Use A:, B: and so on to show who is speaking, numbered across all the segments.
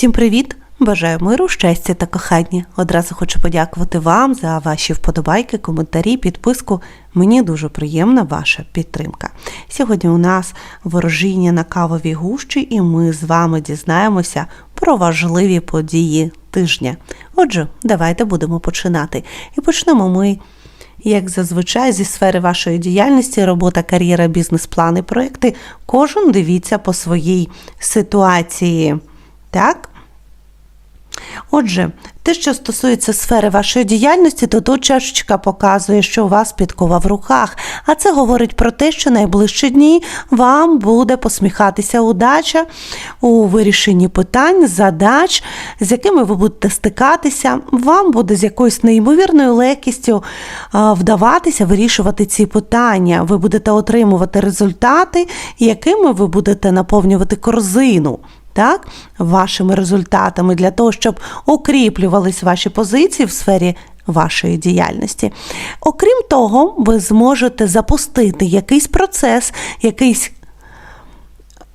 A: Всім привіт! Бажаю миру, щастя та кохання. Одразу хочу подякувати вам за ваші вподобайки, коментарі, підписку. Мені дуже приємна ваша підтримка. Сьогодні у нас ворожіння на кавовій гущі, і ми з вами дізнаємося про важливі події тижня. Отже, давайте будемо починати. І почнемо ми. Як зазвичай, зі сфери вашої діяльності, робота, кар'єра, бізнес-плани, проекти, кожен дивіться по своїй ситуації. Так? Отже, те, що стосується сфери вашої діяльності, то тут чашечка показує, що у вас підкова в руках. А це говорить про те, що найближчі дні вам буде посміхатися удача у вирішенні питань, задач, з якими ви будете стикатися. Вам буде з якоюсь неймовірною легкістю вдаватися вирішувати ці питання. Ви будете отримувати результати, якими ви будете наповнювати корзину так, вашими результатами для того, щоб укріплювались ваші позиції в сфері вашої діяльності. Окрім того, ви зможете запустити якийсь процес, якийсь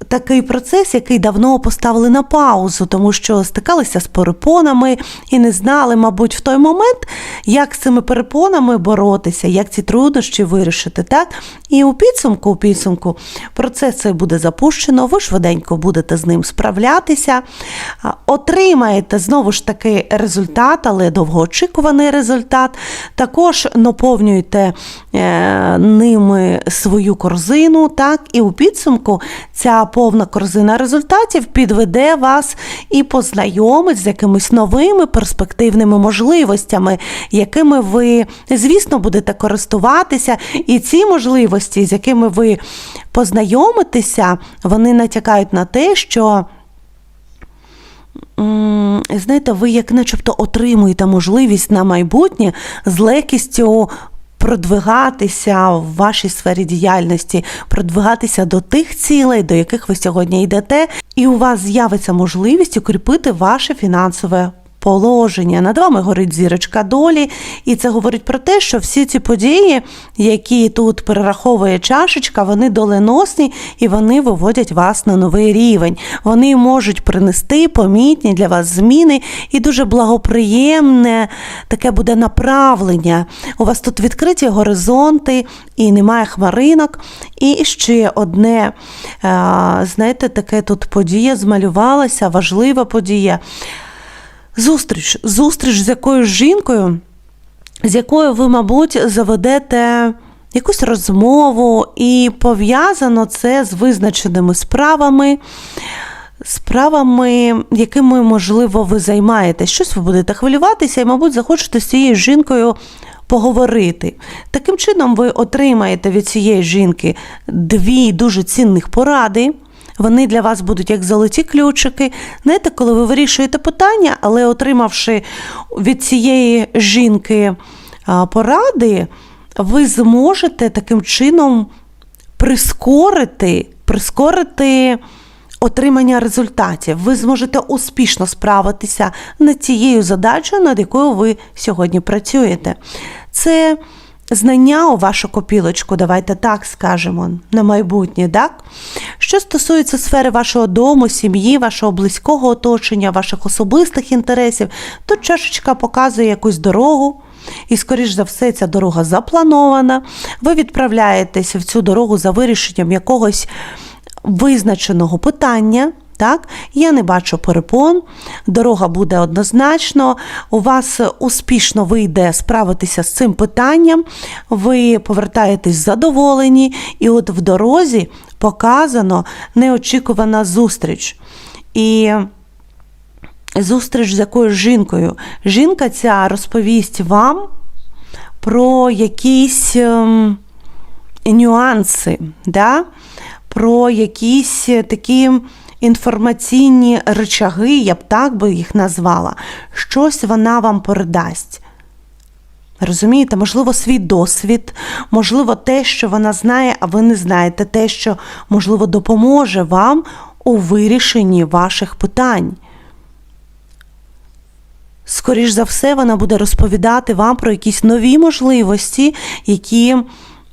A: такий процес, який давно поставили на паузу, тому що стикалися з перепонами і не знали, мабуть, в той момент, як з цими перепонами боротися, як ці труднощі вирішити. так? І у підсумку, у підсумку процес цей буде запущено, ви швиденько будете з ним справлятися, отримаєте знову ж таки результат, але довгоочікуваний результат. Також наповнюєте е, ними свою корзину, так, і у підсумку ця повна корзина результатів підведе вас і познайомить з якимись новими перспективними можливостями, якими ви, звісно, будете користуватися. І ці можливості, з якими ви познайомитеся, вони натякають на те, що. Знаєте, ви як начебто отримуєте можливість на майбутнє з легкістю продвигатися в вашій сфері діяльності, продвигатися до тих цілей, до яких ви сьогодні йдете, і у вас з'явиться можливість укріпити ваше фінансове. Положення над вами горить зірочка долі, і це говорить про те, що всі ці події, які тут перераховує чашечка, вони доленосні і вони виводять вас на новий рівень. Вони можуть принести помітні для вас зміни і дуже благоприємне таке буде направлення. У вас тут відкриті горизонти і немає хмаринок. І ще одне, е, знаєте, таке тут подія змалювалася, важлива подія. Зустріч, зустріч з якоюсь жінкою, з якою ви, мабуть, заведете якусь розмову, і пов'язано це з визначеними справами, справами, якими, можливо, ви займаєтесь. Щось ви будете хвилюватися і, мабуть, захочете з цією жінкою. Поговорити. Таким чином, ви отримаєте від цієї жінки дві дуже цінних поради. Вони для вас будуть як золоті ключики. Знаєте, коли ви вирішуєте питання, але отримавши від цієї жінки поради, ви зможете таким чином прискорити, прискорити отримання результатів. Ви зможете успішно справитися над цією задачею, над якою ви сьогодні працюєте. Це знання у вашу копілочку, давайте так скажемо, на майбутнє, так? Що стосується сфери вашого дому, сім'ї, вашого близького оточення, ваших особистих інтересів, тут чашечка показує якусь дорогу. І, скоріш за все, ця дорога запланована. Ви відправляєтеся в цю дорогу за вирішенням якогось визначеного питання. Так, я не бачу перепон, дорога буде однозначно, у вас успішно вийде справитися з цим питанням, ви повертаєтесь задоволені, і от в дорозі показано неочікувана зустріч. І зустріч з якоюсь жінкою. Жінка ця розповість вам про якісь ем, нюанси, да? про якісь такі інформаційні речаги, я б так би їх назвала, щось вона вам передасть. Розумієте, можливо, свій досвід, можливо, те, що вона знає, а ви не знаєте, те, що, можливо, допоможе вам у вирішенні ваших питань. Скоріш за все, вона буде розповідати вам про якісь нові можливості, які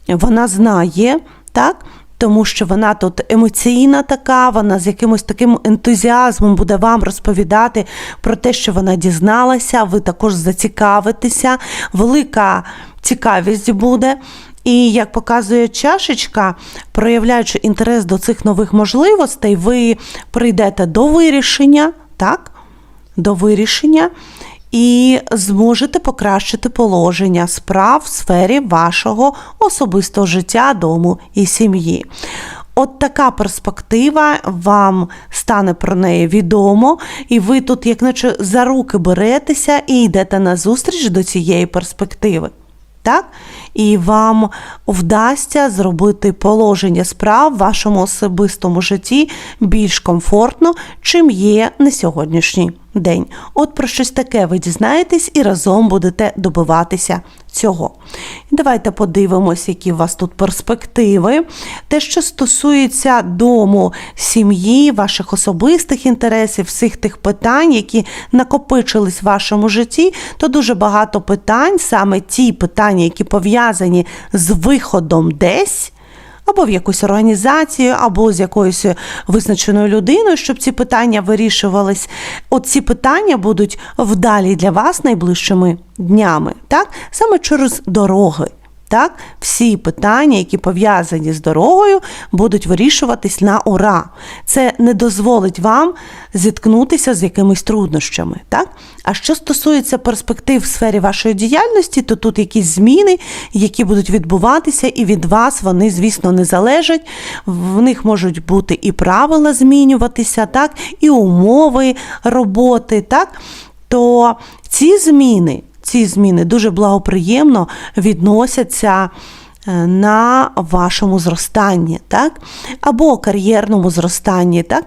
A: вона знає, так? Тому що вона тут емоційна така, вона з якимось таким ентузіазмом буде вам розповідати про те, що вона дізналася. Ви також зацікавитеся, велика цікавість буде. І як показує чашечка, проявляючи інтерес до цих нових можливостей, ви прийдете до вирішення, так? До вирішення і зможете покращити положення справ в сфері вашого особистого життя, дому і сім'ї. От така перспектива вам стане про неї відомо, і ви тут, як наче за руки беретеся і йдете на зустріч до цієї перспективи. Так? І вам вдасться зробити положення справ в вашому особистому житті більш комфортно, чим є на сьогоднішній день. От про щось таке ви дізнаєтесь і разом будете добиватися цього. Давайте подивимось, які у вас тут перспективи. Те, що стосується дому, сім'ї, ваших особистих інтересів, всіх тих питань, які накопичились в вашому житті, то дуже багато питань, саме ті питання, які пов'язані з виходом десь або в якусь організацію, або з якоюсь визначеною людиною, щоб ці питання вирішувались. От ці питання будуть вдалі для вас найближчими днями, так? Саме через дороги. Так, всі питання, які пов'язані з дорогою, будуть вирішуватись на ура. Це не дозволить вам зіткнутися з якимись труднощами. Так? А що стосується перспектив в сфері вашої діяльності, то тут якісь зміни, які будуть відбуватися, і від вас вони, звісно, не залежать. В них можуть бути і правила змінюватися, так, і умови роботи. так. То ці зміни ці зміни дуже благоприємно відносяться на вашому зростанні, так? або кар'єрному зростанні. Так?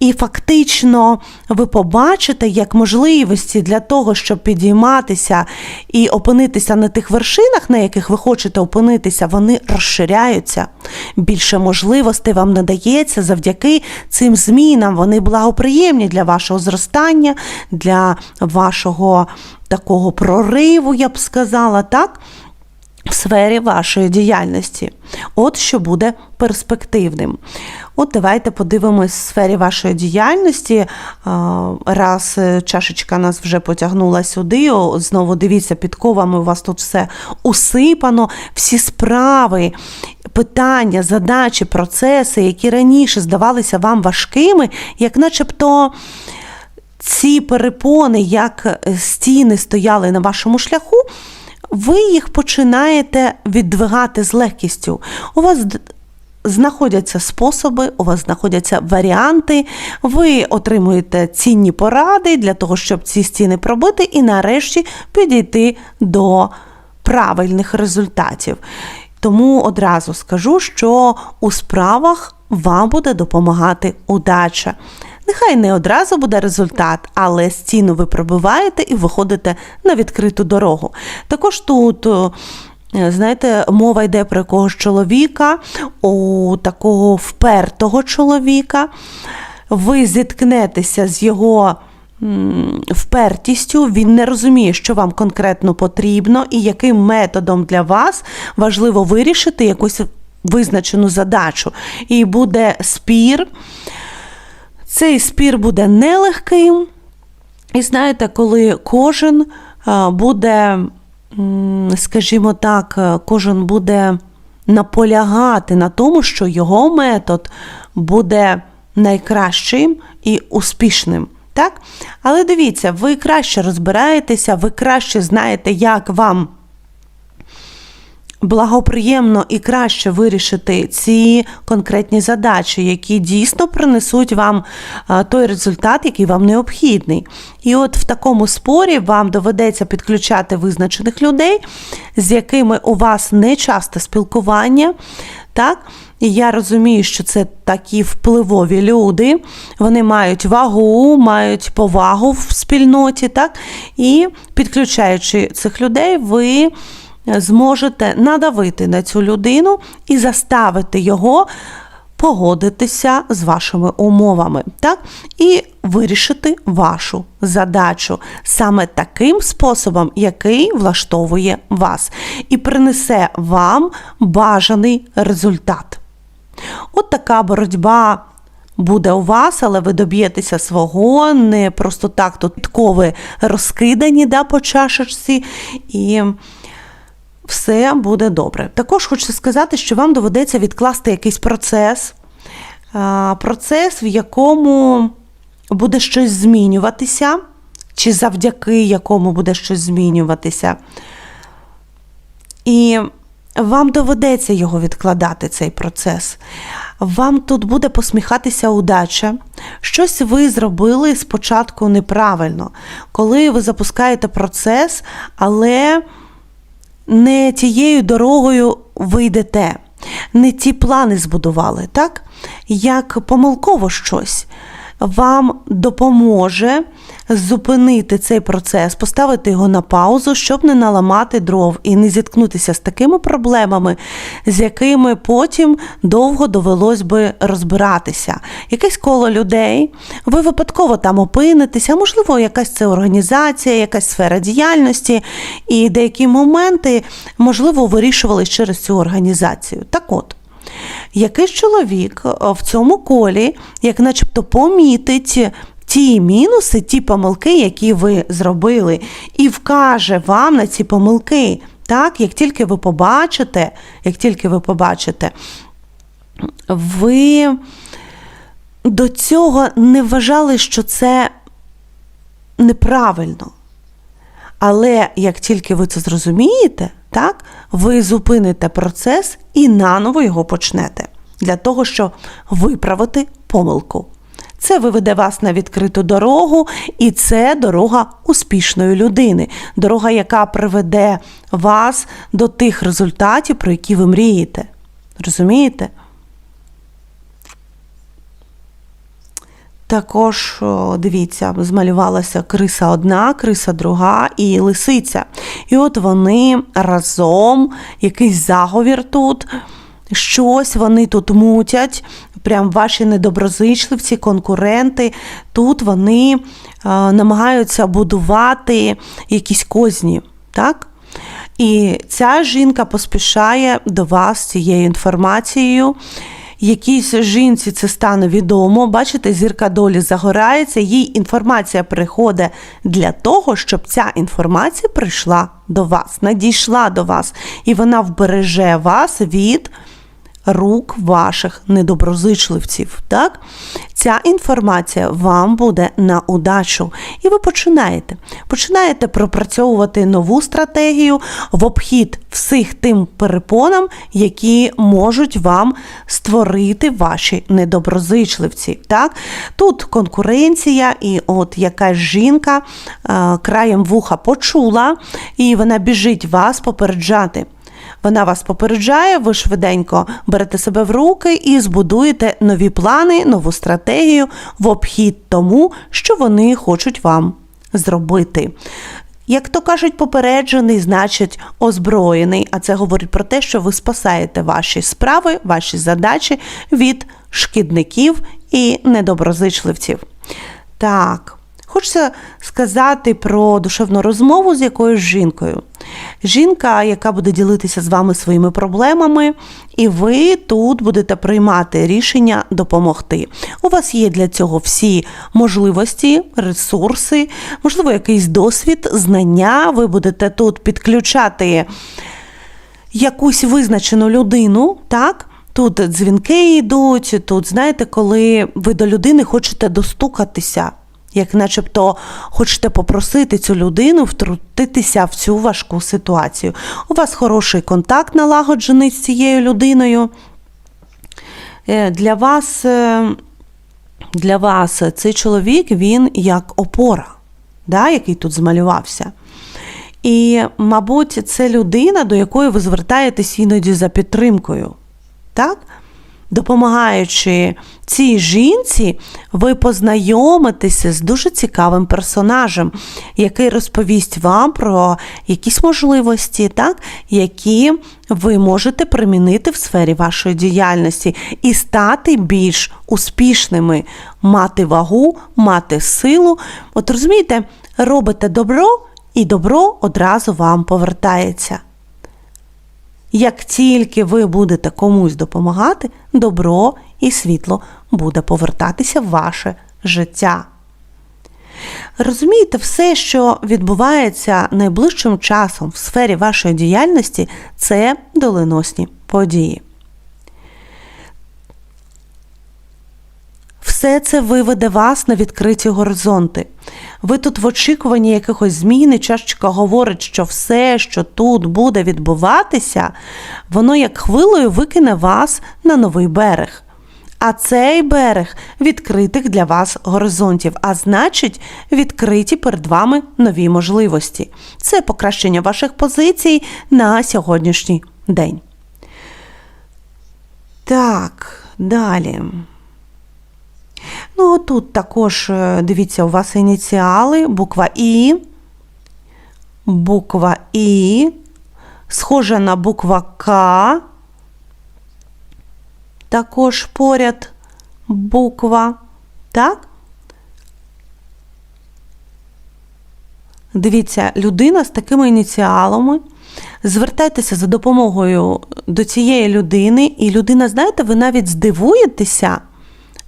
A: І фактично ви побачите, як можливості для того, щоб підійматися і опинитися на тих вершинах, на яких ви хочете опинитися, вони розширяються. Більше можливостей вам надається завдяки цим змінам. Вони благоприємні для вашого зростання, для вашого такого прориву, я б сказала, так? В сфері вашої діяльності. От що буде перспективним. От давайте подивимось в сфері вашої діяльності. Раз е, чашечка нас вже потягнула сюди, знову дивіться, підковами у вас тут все усипано, всі справи, питання, задачі, процеси, які раніше здавалися вам важкими, як начебто ці перепони, як е, стіни стояли на вашому шляху, ви їх починаєте віддвигати з легкістю. У вас знаходяться способи, у вас знаходяться варіанти, ви отримуєте цінні поради для того, щоб ці стіни пробити, і нарешті підійти до правильних результатів. Тому одразу скажу, що у справах вам буде допомагати удача. Нехай не одразу буде результат, але стіну ви пробиваєте і виходите на відкриту дорогу. Також тут. Знаєте, мова йде про якогось чоловіка, у такого впертого чоловіка. Ви зіткнетеся з його впертістю, він не розуміє, що вам конкретно потрібно, і яким методом для вас важливо вирішити якусь визначену задачу. І буде спір. Цей спір буде нелегким. І знаєте, коли кожен буде, скажімо так, кожен буде наполягати на тому, що його метод буде найкращим і успішним. Так? Але дивіться, ви краще розбираєтеся, ви краще знаєте, як вам благоприємно і краще вирішити ці конкретні задачі, які дійсно принесуть вам той результат, який вам необхідний. І от в такому спорі вам доведеться підключати визначених людей, з якими у вас не часто спілкування. так? І я розумію, що це такі впливові люди, вони мають вагу, мають повагу в спільноті, так? І підключаючи цих людей, ви зможете надавити на цю людину і заставити його погодитися з вашими умовами, так? І вирішити вашу задачу саме таким способом, який влаштовує вас, і принесе вам бажаний результат. От така боротьба буде у вас, але ви доб'єтеся свого, не просто так тут підкови розкидані да, по чашечці, і все буде добре. Також хочу сказати, що вам доведеться відкласти якийсь процес, процес, в якому буде щось змінюватися, чи завдяки якому буде щось змінюватися. І вам доведеться його відкладати, цей процес. Вам тут буде посміхатися удача. Щось ви зробили спочатку неправильно, коли ви запускаєте процес, але не тією дорогою ви йдете, не ті плани збудували, так? Як помилково щось вам допоможе зупинити цей процес, поставити його на паузу, щоб не наламати дров і не зіткнутися з такими проблемами, з якими потім довго довелось би розбиратися. Якесь коло людей, ви випадково там опинитеся, можливо, якась це організація, якась сфера діяльності, і деякі моменти, можливо, вирішувались через цю організацію. Так от. Якийсь чоловік в цьому колі, як начебто помітить ті мінуси, ті помилки, які ви зробили, і вкаже вам на ці помилки. Так, як тільки ви побачите, як тільки ви побачите, ви до цього не вважали, що це неправильно. Але як тільки ви це зрозумієте, так, ви зупините процес і наново його почнете для того, щоб виправити помилку. Це виведе вас на відкриту дорогу, і це дорога успішної людини, дорога, яка приведе вас до тих результатів, про які ви мрієте. Розумієте? Також, дивіться, змалювалася криса одна, криса друга і лисиця. І от вони разом, якийсь заговір тут, щось вони тут мутять. Прям ваші недоброзичливці, конкуренти. Тут вони а, намагаються будувати якісь козні. так? І ця жінка поспішає до вас цією інформацією якійсь жінці це стане відомо. Бачите, зірка долі загорається, їй інформація приходить для того, щоб ця інформація прийшла до вас, надійшла до вас, і вона вбереже вас від. Рук ваших недоброзичливців. Так? Ця інформація вам буде на удачу. І ви починаєте. Починаєте пропрацьовувати нову стратегію в обхід всіх тим перепонам, які можуть вам створити ваші недоброзичливці. Так? Тут конкуренція, і от якась жінка а, краєм вуха почула, і вона біжить вас попереджати. Вона вас попереджає, ви швиденько берете себе в руки і збудуєте нові плани, нову стратегію в обхід тому, що вони хочуть вам зробити. Як то кажуть, попереджений, значить озброєний. А це говорить про те, що ви спасаєте ваші справи, ваші задачі від шкідників і недоброзичливців. Так. Хочеться сказати про душевну розмову з якоюсь жінкою. Жінка, яка буде ділитися з вами своїми проблемами, і ви тут будете приймати рішення допомогти. У вас є для цього всі можливості, ресурси, можливо, якийсь досвід, знання. Ви будете тут підключати якусь визначену людину, так? Тут дзвінки йдуть, тут, знаєте, коли ви до людини хочете достукатися як начебто хочете попросити цю людину втрутитися в цю важку ситуацію. У вас хороший контакт налагоджений з цією людиною. Е, для вас, е, для вас цей чоловік він як опора, да, який тут змалювався. І, мабуть, це людина, до якої ви звертаєтесь іноді за підтримкою. Так? Допомагаючи цій жінці, ви познайомитеся з дуже цікавим персонажем, який розповість вам про якісь можливості, так, які ви можете примінити в сфері вашої діяльності і стати більш успішними, мати вагу, мати силу. От розумієте, робите добро, і добро одразу вам повертається. Як тільки ви будете комусь допомагати, добро і світло буде повертатися в ваше життя. Розумієте, все, що відбувається найближчим часом в сфері вашої діяльності, це доленосні події. Все це виведе вас на відкриті горизонти. Ви тут в очікуванні якихось змін, і чашечка говорить, що все, що тут буде відбуватися, воно як хвилою викине вас на новий берег. А цей берег відкритих для вас горизонтів, а значить, відкриті перед вами нові можливості. Це покращення ваших позицій на сьогоднішній день. Так, далі. Ну, тут також, е, дивіться, у вас ініціали, буква І, буква І, схожа на буква К, також поряд буква, так? Дивіться, людина з такими ініціалами. Звертайтеся за допомогою до цієї людини, і людина, знаєте, ви навіть здивуєтеся,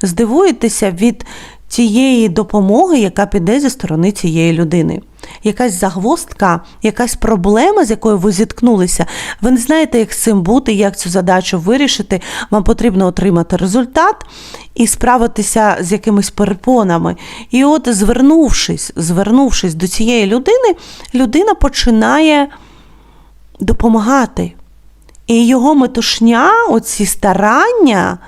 A: здивуєтеся від тієї допомоги, яка піде зі сторони цієї людини. Якась загвоздка, якась проблема, з якою ви зіткнулися. Ви не знаєте, як з цим бути, як цю задачу вирішити. Вам потрібно отримати результат і справитися з якимись перепонами. І от, звернувшись, звернувшись до цієї людини, людина починає допомагати. І його метушня, оці старання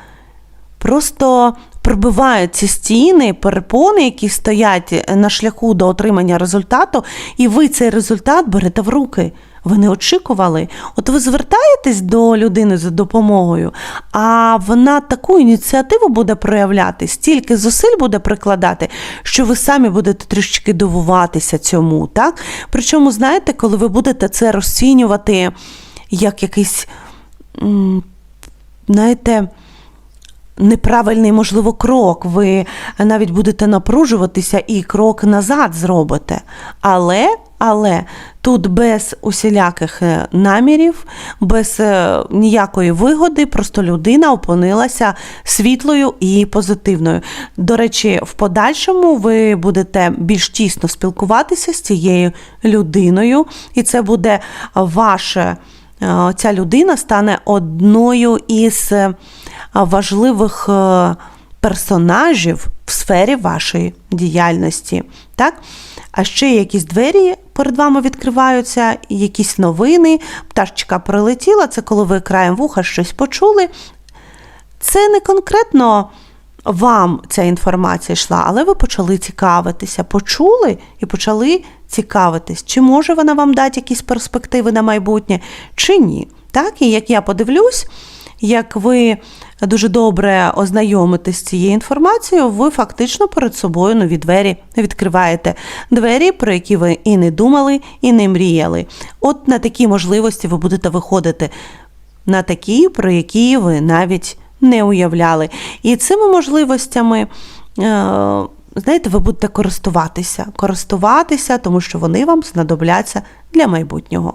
A: просто пробивають ці стіни, перепони, які стоять на шляху до отримання результату, і ви цей результат берете в руки. Ви не очікували. От ви звертаєтесь до людини за допомогою, а вона таку ініціативу буде проявляти, стільки зусиль буде прикладати, що ви самі будете трішечки дивуватися цьому. Так? Причому, знаєте, коли ви будете це розцінювати як якийсь, знаєте, неправильний, можливо, крок. Ви навіть будете напружуватися і крок назад зробите. Але, але тут без усіляких е, намірів, без е, ніякої вигоди, просто людина опинилася світлою і позитивною. До речі, в подальшому ви будете більш тісно спілкуватися з цією людиною, і це буде ваше. е, Ця людина стане одною із важливих е, персонажів в сфері вашої діяльності. Так? А ще якісь двері перед вами відкриваються, якісь новини, пташечка прилетіла, це коли ви краєм вуха щось почули. Це не конкретно вам ця інформація йшла, але ви почали цікавитися, почули і почали цікавитись, чи може вона вам дати якісь перспективи на майбутнє, чи ні. Так, і як я подивлюсь, як ви дуже добре ознайомитесь з цією інформацією, ви фактично перед собою нові двері відкриваєте. Двері, про які ви і не думали, і не мріяли. От на такі можливості ви будете виходити, на такі, про які ви навіть не уявляли. І цими можливостями. е, Знаєте, ви будете користуватися, користуватися, тому що вони вам знадобляться для майбутнього.